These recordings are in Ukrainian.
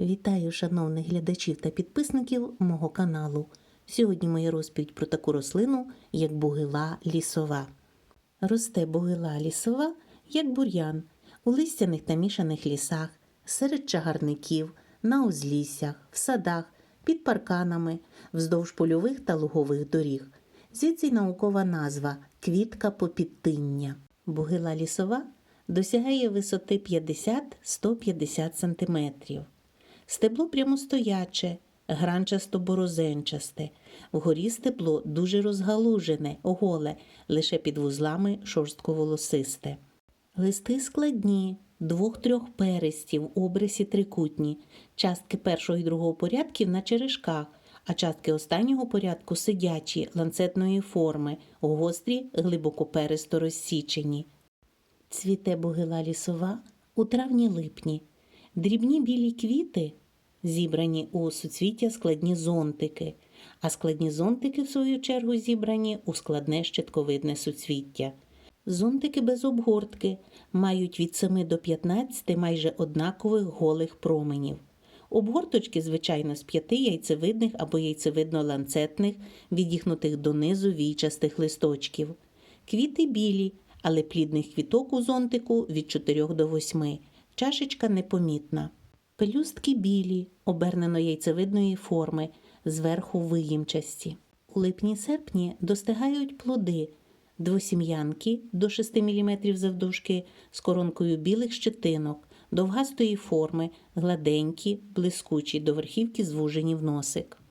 Вітаю шановних глядачів та підписників мого каналу. Сьогодні моя розповідь про таку рослину, як бугила лісова. Росте бугила лісова, як бур'ян, у листяних та мішаних лісах, серед чагарників, на узліссях, в садах, під парканами, вздовж польових та лугових доріг. Звідси й наукова назва квітка попідтиння. Бугила лісова досягає висоти 50-150 см. Стебло прямостояче, гранчасто борозенчасте. Вгорі стебло дуже розгалужене, оголе, лише під вузлами шорстко-волосисте. Листи складні, двох-трьох перистів, обрисі трикутні, частки першого і другого порядків на черешках, а частки останнього порядку сидячі, ланцетної форми, гострі, глибоко перисто розсічені. Цвіте бугила лісова у травні-липні. Дрібні білі квіти зібрані у суцвіття складні зонтики, а складні зонтики, в свою чергу, зібрані у складне щитковидне суцвіття. Зонтики без обгортки мають від 7 до 15 майже однакових голих променів. Обгорточки, звичайно, з п'яти яйцевидних або яйцевидно-ланцетних, відігнутих донизу війчастих листочків. Квіти білі, але плідних квіток у зонтику від 4 до 8. Чашечка непомітна. Пелюстки білі, обернено яйцевидної форми, зверху виїмчасті. У липні-серпні достигають плоди двосім'янки до 6 мм завдовжки з коронкою білих щетинок, довгастої форми, гладенькі, блискучі, до верхівки звужені в носик.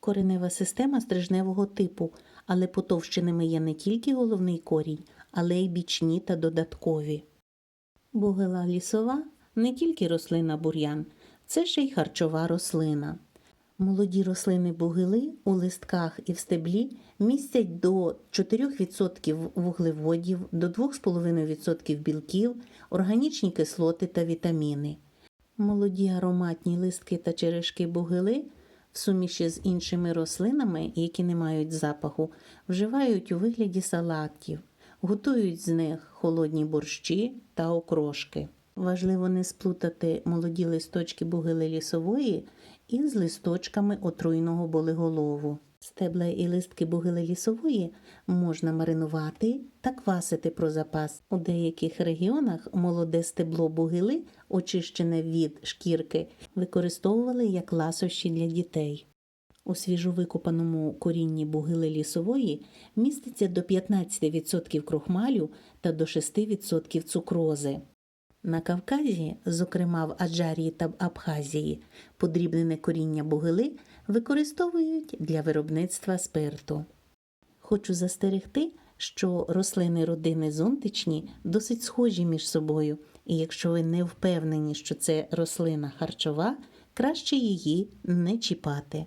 Коренева система стрижневого типу, але потовщеними є не тільки головний корінь, але й бічні та додаткові. Бугела лісова не тільки рослина бур'ян, це ще й харчова рослина. Молоді рослини бугили у листках і в стеблі містять до 4% вуглеводів, до 2,5% білків, органічні кислоти та вітаміни. Молоді ароматні листки та черешки бугили в суміші з іншими рослинами, які не мають запаху, вживають у вигляді салатів, готують з них холодні борщі та окрошки. Важливо не сплутати молоді листочки бугили лісової із листочками отруйного болиголову. Стебла і листки бугили лісової можна маринувати та квасити про запас. У деяких регіонах молоде стебло бугили, очищене від шкірки, використовували як ласощі для дітей. У свіжовикопаному корінні бугили лісової міститься до 15% крохмалю та до 6% цукрози. На Кавказі, зокрема в Аджарії та Абхазії, подрібнене коріння бугили використовують для виробництва спирту. Хочу застерегти, що рослини родини зонтичні досить схожі між собою, і якщо ви не впевнені, що це рослина харчова, краще її не чіпати.